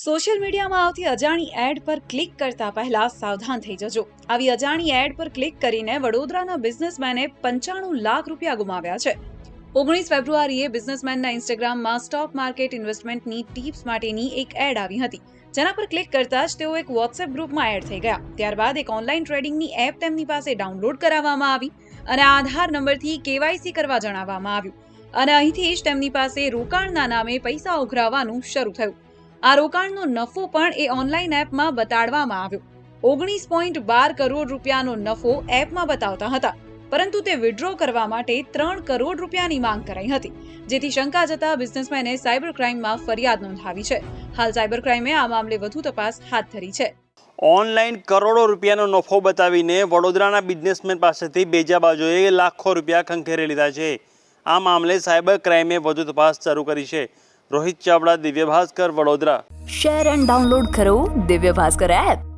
Social મીડિયામાં આવતી અજાણી એડ પર ક્લિક કરતા પહેલા સાવધાન થઈ જજો. આવી અજાણી એડ પર ક્લિક કરીને વડોદરાના બિઝનેસમેને પંચાણું લાખ રૂપિયા ગુમાવ્યા છે. ઓગણીસ ફેબ્રુઆરીએ બિઝનેસમેનના ઇન્સ્ટાગ્રામમાં સ્ટોક માર્કેટ ઇન્વેસ્ટમેન્ટની ટિપ્સ માટેની એક એડ આવી હતી. જેના પર ક્લિક કરતા જ તેઓ એક વોટ્સએપ ગ્રુપમાં એડ થઈ ગયા. ત્યારબાદ એક ઓનલાઈન ટ્રેડિંગની એપ તેમની પાસે ડાઉનલોડ કરાવવામાં આવી અને આધાર નંબરથી કેવાયસી કરવા જણાવવામાં આવ્યું. અને અહીંથી જ તેમની પાસે રોકાણના નામે પૈસા ઉઘરાવવાનું શરૂ થયું. આ રોકાણનો નફો પણ એ ઓનલાઈન એપમાં બતાડવામાં આવ્યો. ઓગણીસ પોઈન્ટ બાર કરોડ રૂપિયાનો નફો એપમાં બતાવતા હતા, પરંતુ તે વિડ્રો કરવા માટે ત્રણ કરોડ રૂપિયાની માંગ કરાઈ હતી, જેથી શંકા જતા બિઝનેસમેને સાયબર ક્રાઇમમાં ફરિયાદ નોંધાવી છે. હાલ સાયબર ક્રાઇમે આ મામલે વધુ તપાસ હાથ ધરી છે. ઓનલાઈન કરોડો રૂપિયાનો નફો બતાવીને વડોદરાના બિઝનેસમેન પાસેથી બેજા બાજુએ લાખો રૂપિયા ખંખેરી લીધા છે. આ મામલે સાયબર ક્રાઇમે વધુ તપાસ શરૂ કરી છે. Rohit Chavda Divya Bhaskar Vadodara. Share and download કરો દિવ્ય ભાસ્કર એપ